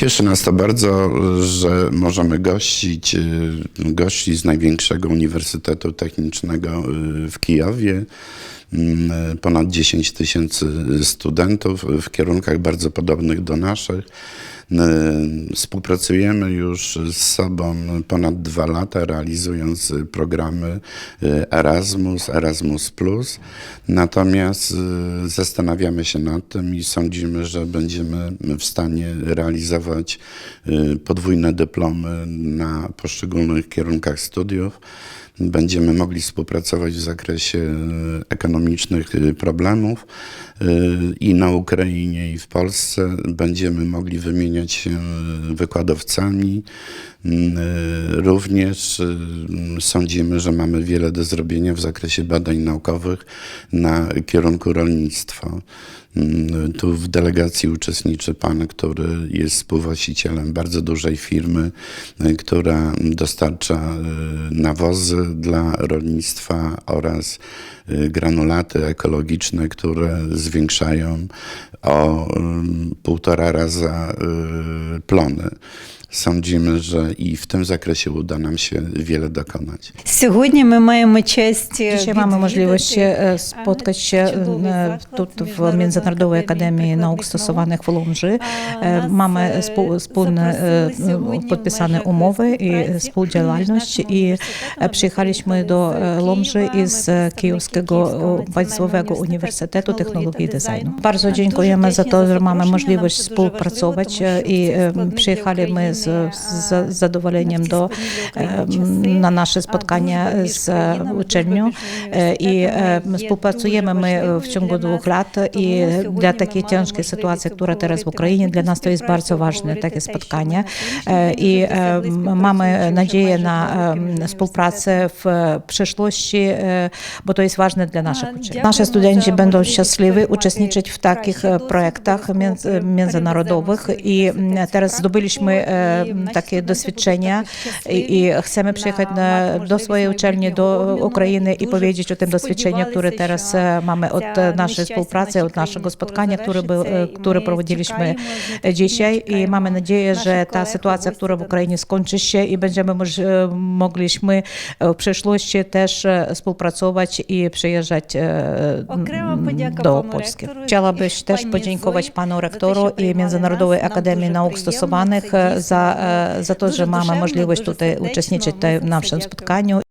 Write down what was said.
Cieszy nas to bardzo, że możemy gościć y, gości z największego Uniwersytetu Technicznego y, w Kijowie. Mm, Ponad 10 tysięcy studentów w kierunkach bardzo podobnych do naszych. Y, Współpracujemy już z sobą ponad dwa lata, realizując programy y, Erasmus, Erasmus. Natomiast y, zastanawiamy się nad tym i sądzimy, że będziemy w stanie realizować podwójne dyplomy na poszczególnych kierunkach studiów. Będziemy mogli współpracować w zakresie ekonomicznych problemów i na Ukrainie, i w Polsce. Będziemy mogli wymieniać się y, wykładowcami. Y, Również y, sądzimy, że mamy wiele do zrobienia w zakresie badań naukowych na kierunku rolnictwa. Mm, Tu w delegacji uczestniczy pan, który jest współwłaścicielem bardzo dużej firmy, która dostarcza nawozy dla rolnictwa oraz granulaty ekologiczne, które zwiększają o półtora raza y, plony. Sądzimy, że i w tym zakresie uda nam się wiele dokonać. Сьогодні ми маємо честь Dzisiaj mamy możliwość e, spotkać się e, тут w Międzynarodowej Akademii Nauk Stosowanych w Łomży. E, Mamy spół- wspólne e, podpisane umowy i współdziałalność i e, przyjechaliśmy do e, Łomży z Kijowskiego Państwowego Uniwersytetu Technologii i Designu. Bardzo dziękujemy za to, że mamy możliwość współpracować e, i e, przyjechali my z, z zadowoleniem do, e, na nasze spotkanie z uczelnią. E, i e, współpracujemy my w ciągu dwóch lat i dla takiej ciężkiej sytuacji, która teraz w Ukrainie, dla nas to jest bardzo ważne takie spotkanie. E, i e, mamy nadzieję na e, współpracę w przyszłości, e, bo to jest ważne dla naszych uczniów. Nasze studenci będą szczęśliwi uczestniczyć w takich e, projektach między- międzynarodowych i teraz zdobyliśmy e, takie doświadczenia i chcemy przyjechać na, do swojej uczelni, do Ukrainy i powiedzieć o tym doświadczeniu, które teraz e, mamy od naszej współpracy, od naszego spotkania, które, był, e, które prowadziliśmy e, dzisiaj i mamy nadzieję, że ta sytuacja, która w Ukrainie skończy się i będziemy mogliśmy w przyszłości też współpracować i przyjeżdżać do Polski. Chciałabym też podziękować panu rektoru i Międzynarodowej Akademii Nauk Stosowanych za Е, за за те, що мама можливість тут е, учасничати е, в нашому спотканню.